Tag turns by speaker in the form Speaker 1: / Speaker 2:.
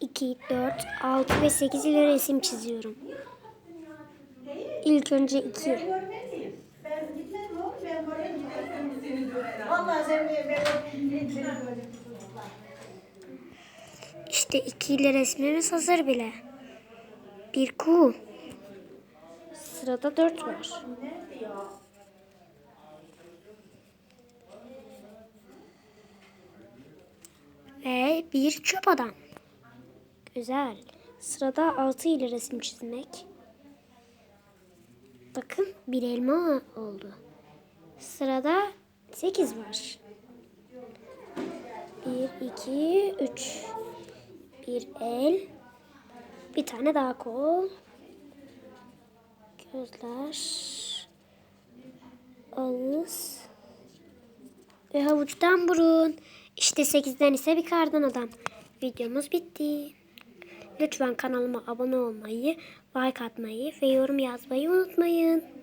Speaker 1: 2, 4, 6 ve 8 ile resim çiziyorum. İlk önce 2.
Speaker 2: Görmeliyiz. Ben gitmedim oğlum ben oraya giderim. Vallahi sen beni beni böyle
Speaker 1: İşte 2 ile resmimiz hazır bile. Bir kuğu. Sırada 4 var. Ve bir çöp adam. Güzel. Sırada 6 ile resim çizmek. Bakın bir elma oldu. Sırada 8 var. 1, 2, 3. Bir el. Bir tane daha kol. Gözler. Ağız. Ve havuçtan burun. İşte 8'den ise bir kardan adam. Videomuz bitti. Lütfen kanalıma abone olmayı, like atmayı ve yorum yazmayı unutmayın.